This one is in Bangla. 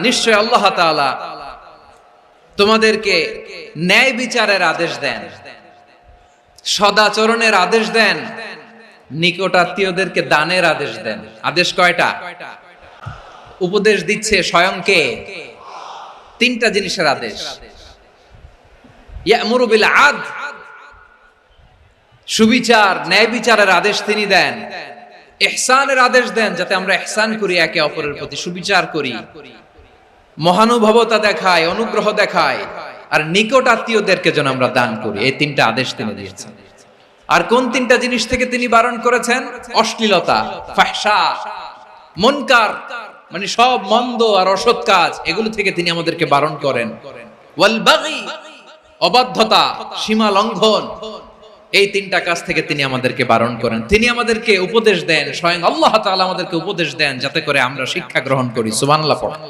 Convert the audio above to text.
নিশ্চয় আল্লাহ তাআলা তোমাদেরকে ন্যায় বিচারের আদেশ দেন, সদাচরণের আদেশ দেন, নিকটাত্মীয়দেরকে দানের আদেশ দেন। আদেশ কয়টা? উপদেশ দিচ্ছে স্বয়ংকে তিনটা জিনিসের আদেশ। আদ। সুবিচার, ন্যায় বিচারের আদেশ তিনি দেন। এহসানের আদেশ দেন যাতে আমরা এহসান করি একে অপরের প্রতি, সুবিচার করি। মহানুভবতা দেখায়, অনুগ্রহ দেখায়। আর নিকট আত্মীয়দেরকে যেন আমরা দান করি। এই তিনটা আদেশ তিনি দিয়েছেন। আর কোন তিনটা জিনিস থেকে তিনি বারণ করেছেন? অশ্লীলতা, ফাহসা, মনকার মানে সব মন্দ আর অসৎ কাজ, এগুলো থেকে তিনি আমাদেরকে বারণ করেন। অবাধ্যতা, সীমা লঙ্ঘন, এই তিনটা কাজ থেকে তিনি আমাদেরকে বারণ করেন। তিনি আমাদেরকে উপদেশ দেন, স্বয়ং আল্লাহ তাআলা আমাদেরকে উপদেশ দেন, যাতে করে আমরা শিক্ষা গ্রহণ করি। সুবহানাল্লাহ পড়েন